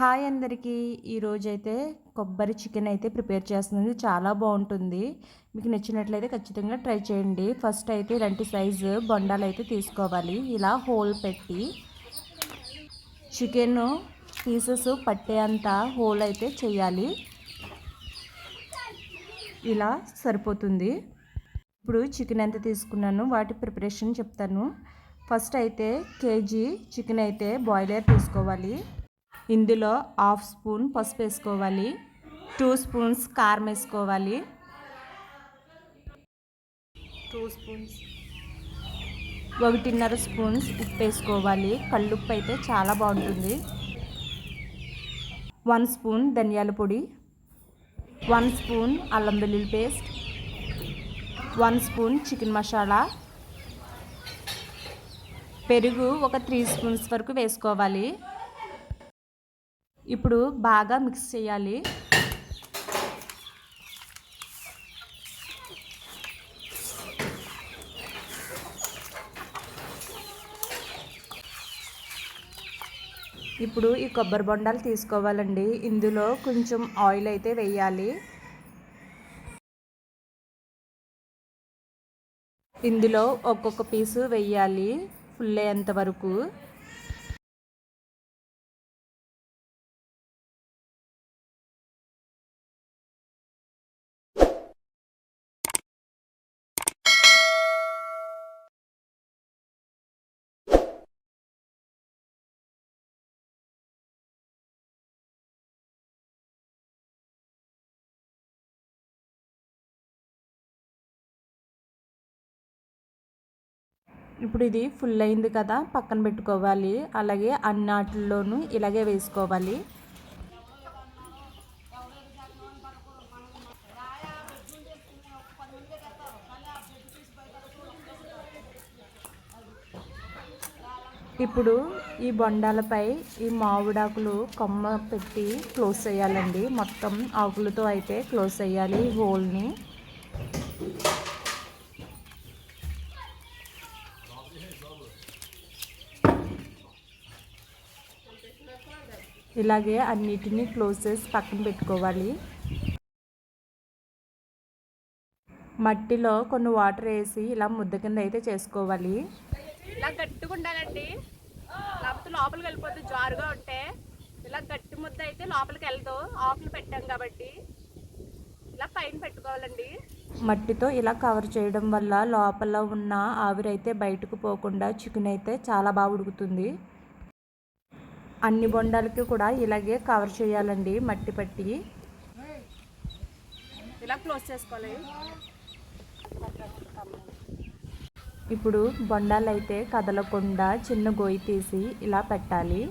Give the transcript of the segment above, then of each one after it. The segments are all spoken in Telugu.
హాయ్ అందరికీ. ఈరోజైతే కొబ్బరి చికెన్ అయితే ప్రిపేర్ చేస్తుంది చాలా బాగుంటుంది. మీకు నచ్చినట్లయితే ఖచ్చితంగా ట్రై చేయండి. ఫస్ట్ అయితే ఇలాంటి సైజు బొండాలు అయితే తీసుకోవాలి. ఇలా హోల్ పెట్టి చికెన్ పీసెస్ పట్టేంత హోల్ అయితే చేయాలి. ఇలా సరిపోతుంది. ఇప్పుడు చికెన్ ఎంత తీసుకున్నాను వాటి ప్రిపరేషన్ చెప్తాను. ఫస్ట్ అయితే కేజీ చికెన్ అయితే బాయిలర్ తీసుకోవాలి. ఇందులో హాఫ్ స్పూన్ పసుపు వేసుకోవాలి టూ స్పూన్స్ కారం వేసుకోవాలి. Two spoons. ఒకటిన్నర స్పూన్స్ ఉప్పు వేసుకోవాలి కళ్ళుప్పు అయితే చాలా బాగుంటుంది. వన్ స్పూన్ ధనియాల పొడి వన్ స్పూన్ అల్లం వెల్లుల్లి paste one spoon chicken masala. పెరుగు ఒక త్రీ స్పూన్స్ వరకు వేసుకోవాలి. ఇప్పుడు బాగా మిక్స్ చేయాలి. ఇప్పుడు ఈ కొబ్బరి బొండాలు తీసుకోవాలండి. ఇందులో కొంచెం ఆయిల్ అయితే వేయాలి. ఇందులో ఒక్కొక్క పీసు వేయాలి. ఫుల్ అయ్యేంత వరకు. ఇప్పుడు ఇది ఫుల్ అయింది కదా పక్కన పెట్టుకోవాలి. అలాగే అన్నాటిల్లోనూ ఇలాగే వేసుకోవాలి. ఇప్పుడు ఈ బొండాలపై ఈ మామిడాకులు కొమ్మ పెట్టి క్లోజ్ చేయాలండి. మొత్తం ఆకులతో అయితే క్లోజ్ చేయాలి హోల్ని ఇలాగే అన్నిటినీ క్లోజ్ చేసి పక్కన పెట్టుకోవాలి. మట్టిలో కొన్ని వాటర్ వేసి ఇలా ముద్ద కింద అయితే చేసుకోవాలి. ఇలా గట్టిగా ఉండాలండి. లేకపోతే లోపలికి వెళ్ళిపోతే జారుగా ఉంటే ఇలా గట్టి ముద్ద అయితే లోపలికి వెళ్తూ ఆకులు పెట్టాం కాబట్టి ఇలా పైన పెట్టుకోవాలండి. మట్టితో ఇలా కవర్ చేయడం వల్ల లోపల ఉన్న ఆవిరైతే బయటకు పోకుండా చికెన్ అయితే చాలా బాగా ఉడుకుతుంది. అన్ని బొండాలకి కూడా ఇలాగే కవర్ చేయాలండి మట్టి పట్టి. ఇలా క్లోజ్ చేసుకోవాలి. ఇప్పుడు బొండాలు అయితే కదలకుండా చిన్న గొయ్యి తీసి ఇలా పెట్టాలి.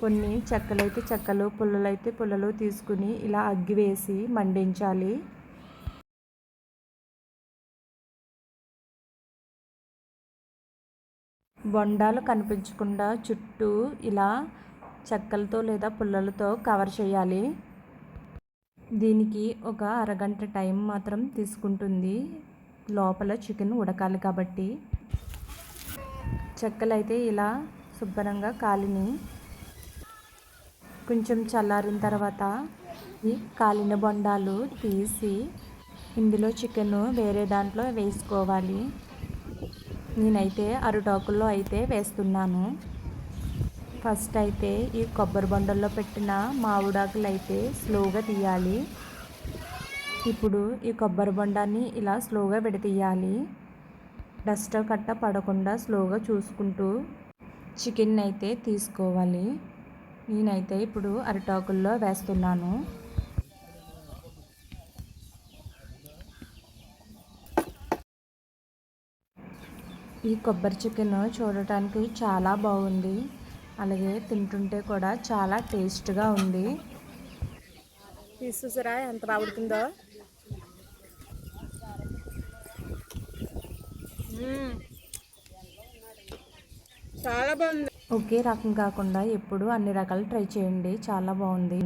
కొన్ని చెక్కలైతే చెక్కలు పుల్లలైతే పుల్లలు తీసుకుని ఇలా అగ్గి వేసి మండించాలి. బొండాలు కనిపించకుండా చుట్టూ ఇలా చెక్కలతో లేదా పుల్లలతో కవర్ చేయాలి. దీనికి ఒక అరగంట టైం మాత్రం తీసుకుంటుంది. లోపల చికెన్ ఉడకాలి కాబట్టి. చెక్కలు అయితే ఇలా శుభ్రంగా కాలిని కొంచెం చల్లారిన తర్వాత ఈ కాలిన బొండాలు తీసి ఇందులో చికెన్ వేరే దాంట్లో వేసుకోవాలి. నేనైతే అరుటాకుల్లో అయితే వేస్తున్నాను. ఫస్ట్ అయితే ఈ కొబ్బరి బొండల్లో పెట్టిన మామిడాకులు అయితే స్లోగా తీయాలి. ఇప్పుడు ఈ కొబ్బరి బొండాన్ని ఇలా స్లోగా విడతీయాలి. డస్ట్ కట్ట పడకుండా స్లోగా చూసుకుంటూ చికెన్ అయితే తీసుకోవాలి. నేనైతే ఇప్పుడు అరిటాకుల్లో వేస్తున్నాను. ఈ కొబ్బరి చికెన్ చూడటానికి చాలా బాగుంది. అలాగే తింటుంటే కూడా చాలా టేస్ట్గా ఉంది. చూసారా ఎంత బాగుంటుందో? చాలా బాగుంది. ఒకే రకం కాకుండా ఎప్పుడు అన్ని రకాలు ట్రై చేయండి. చాలా బాగుంది.